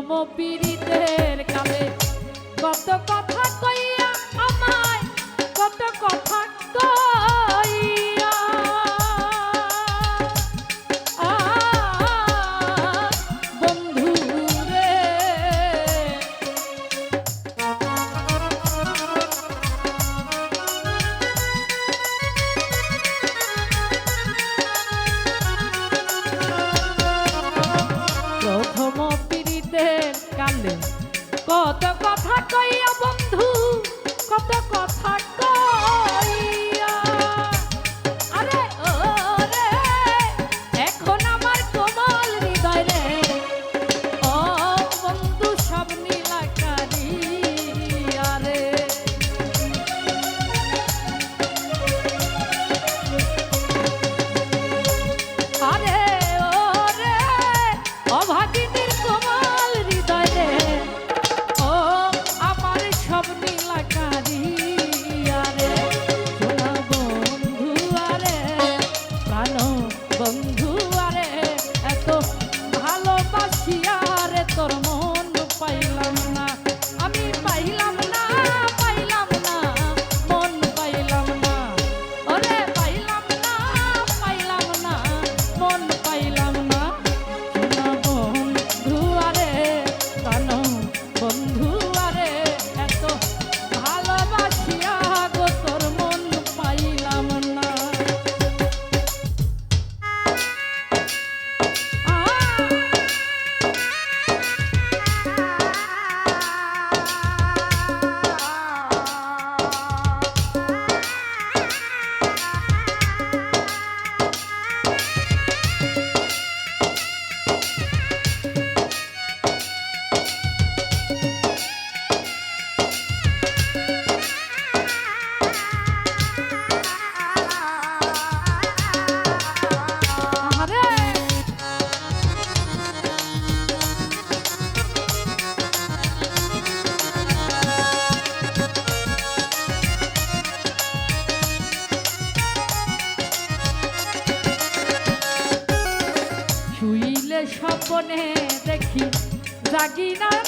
প্রথম পীড়িতের কালে কত জাগি না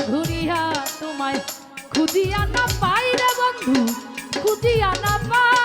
ধরিয়া তোমায় খুঁজিয়া না পাই রে বন্ধু খুঁজিয়া না পাই